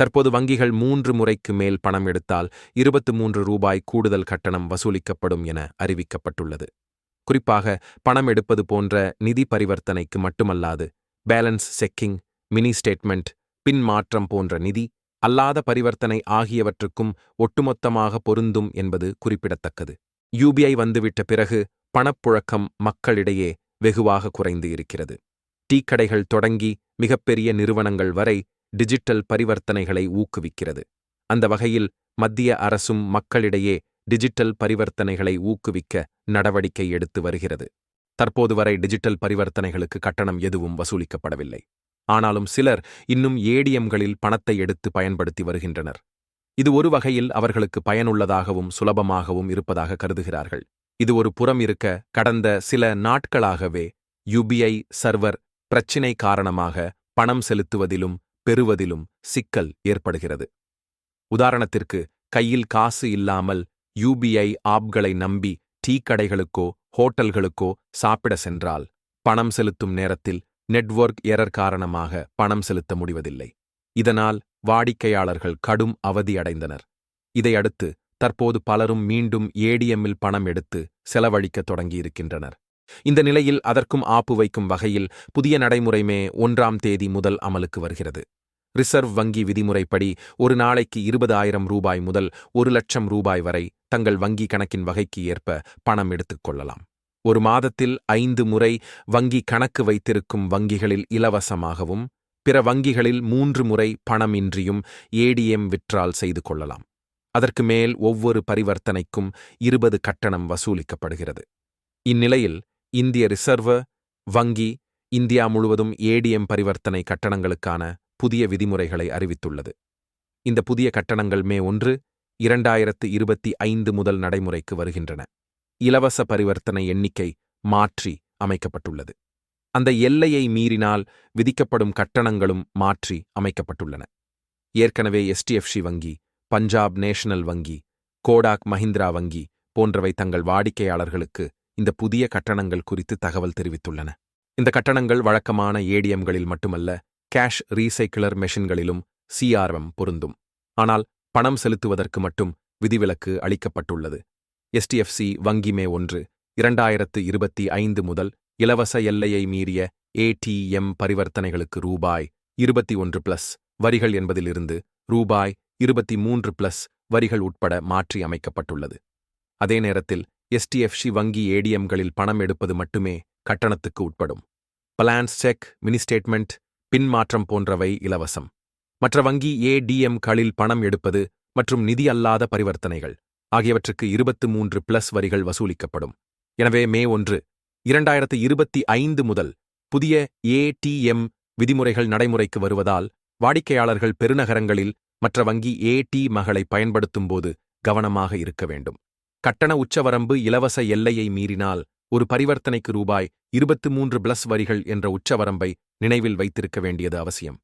தற்போது வங்கிகள் மூன்று முறைக்கு மேல் பணம் எடுத்தால் இருபத்து மூன்று ரூபாய் கூடுதல் கட்டணம் வசூலிக்கப்படும் என அறிவிக்கப்பட்டுள்ளது. குறிப்பாக பணம் எடுப்பது போன்ற நிதி பரிவர்த்தனைக்கு மட்டுமல்லாது balance checking mini statement PIN மாற்றம் போன்ற நிதி அல்லாத பரிவர்த்தனை ஆகியவற்றுக்கும் ஒட்டுமொத்தமாக பொருந்தும் என்பது குறிப்பிடத்தக்கது. யூபிஐ வந்துவிட்ட பிறகு பணப்புழக்கம் மக்களிடையே வெகுவாக குறைந்து இருக்கிறது. டீக்கடைகள் தொடங்கி மிகப்பெரிய நிறுவனங்கள் வரை டிஜிட்டல் பரிவர்த்தனைகளை ஊக்குவிக்கிறது. அந்த வகையில் மத்திய அரசும் மக்களிடையே டிஜிட்டல் பரிவர்த்தனைகளை ஊக்குவிக்க நடவடிக்கை எடுத்து வருகிறது. தற்போது வரை டிஜிட்டல் பரிவர்த்தனைகளுக்கு கட்டணம் எதுவும் வசூலிக்கப்படவில்லை. ஆனாலும் சிலர் இன்னும் ஏடிஎம்களில் பணத்தை எடுத்து பயன்படுத்தி வருகின்றனர். இது ஒரு வகையில் அவர்களுக்கு பயனுள்ளதாகவும் சுலபமாகவும் இருப்பதாக கருதுகிறார்கள். இது ஒரு புறம் இருக்க கடந்த சில நாட்களாகவே யுபிஐ சர்வர் பிரச்சினை காரணமாக பணம் செலுத்துவதிலும் பெறுவதிலும் சிக்கல் ஏற்படுகிறது. உதாரணத்திற்கு கையில் காசு இல்லாமல் யூபிஐ ஆப்களை நம்பி டீ கடைகளுக்கோ ஹோட்டல்களுக்கோ சாப்பிட சென்றால் பணம் செலுத்தும் நேரத்தில் நெட்வொர்க் எரர் காரணமாக பணம் செலுத்த முடிவதில்லை. இதனால் வாடிக்கையாளர்கள் கடும் அவதியடைந்தனர் இதையடுத்து தற்போது பலரும் மீண்டும் ஏடிஎம்மில் பணம் எடுத்து செலவழிக்கத் தொடங்கியிருக்கின்றனர். இந்த நிலையில் அதற்கும் ஆப்பு வைக்கும் வகையில் புதிய நடைமுறைமே ஒன்றாம் தேதி முதல் அமலுக்கு வருகிறது. ரிசர்வ் வங்கி விதிமுறைப்படி ஒரு நாளைக்கு இருபதாயிரம் ரூபாய் முதல் ஒரு லட்சம் ரூபாய் வரை தங்கள் வங்கி கணக்கின் வகைக்கு ஏற்ப பணம் எடுத்துக் கொள்ளலாம். ஒரு மாதத்தில் ஐந்து முறை வங்கி கணக்கு வைத்திருக்கும் வங்கிகளில் இலவசமாகவும் பிற வங்கிகளில் மூன்று முறை பணமின்றியும் ஏடிஎம் விற்றால் செய்து கொள்ளலாம். அதற்கு மேல் ஒவ்வொரு பரிவர்த்தனைக்கும் இருபது கட்டணம் வசூலிக்கப்படுகிறது. இந்நிலையில் இந்திய ரிசர்வ் வங்கி இந்தியா முழுவதும் ஏடிஎம் பரிவர்த்தனை கட்டணங்களுக்கான புதிய விதிமுறைகளை அறிவித்துள்ளது. இந்த புதிய கட்டணங்கள் மே ஒன்று இரண்டாயிரத்து இருபத்தி ஐந்து முதல் நடைமுறைக்கு வருகின்றன. இலவச பரிவர்த்தனை எண்ணிக்கை மாற்றி அமைக்கப்பட்டுள்ளது. அந்த எல்லையை மீறினால் விதிக்கப்படும் கட்டணங்களும் மாற்றி அமைக்கப்பட்டுள்ளன. ஏற்கனவே எஸ்டிஎஃப்சி வங்கி பஞ்சாப் நேஷனல் வங்கி கோடாக் மஹிந்திரா வங்கி போன்றவை தங்கள் வாடிக்கையாளர்களுக்கு இந்த புதிய கட்டணங்கள் குறித்து தகவல் தெரிவித்துள்ளன. இந்த கட்டணங்கள் வழக்கமான ஏடிஎம்களில் மட்டுமல்ல கேஷ் ரீசைக்கிளர் மெஷின்களிலும் சிஆர்எம் பொருந்தும். ஆனால் பணம் செலுத்துவதற்கு மட்டும் விதிவிலக்கு அளிக்கப்பட்டுள்ளது. எஸ்டிஎஃப்சி வங்கி மே ஒன்று இரண்டாயிரத்து இருபத்தி ஐந்து முதல் இலவச எல்லையை மீறிய ஏடிஎம் பரிவர்த்தனைகளுக்கு ரூபாய் இருபத்தி ஒன்று பிளஸ் வரிகள் என்பதிலிருந்து ரூபாய் இருபத்தி மூன்று பிளஸ் வரிகள் உட்பட மாற்றி அமைக்கப்பட்டுள்ளது. அதே நேரத்தில் எஸ்டிஎஃப்சி வங்கி ஏடிஎம்களில் பணம் எடுப்பது மட்டுமே கட்டணத்துக்கு உட்படும். பிளான்ஸ் செக் மினி ஸ்டேட்மெண்ட் பின்மாற்றம் போன்றவை இலவசம். மற்ற வங்கி ஏடிஎம் களில் பணம் எடுப்பது மற்றும் நிதி அல்லாத பரிவர்த்தனைகள் ஆகியவற்றுக்கு இருபத்து மூன்று பிளஸ் வரிகள் வசூலிக்கப்படும். எனவே மே ஒன்று இரண்டாயிரத்து இருபத்தி ஐந்து முதல் புதிய ஏடிஎம் விதிமுறைகள் நடைமுறைக்கு வருவதால் வாடிக்கையாளர்கள் பெருநகரங்களில் மற்ற வங்கி ஏடி மகளை பயன்படுத்தும்போது கவனமாக இருக்க வேண்டும். கட்டண உச்சவரம்பு இலவச எல்லையை மீறினால் ஒரு பரிவர்த்தனைக்கு ரூபாய் இருபத்து மூன்று பிளஸ் வரிகள் என்ற உச்சவரம்பை நினைவில் வைத்திருக்க வேண்டியது அவசியம்.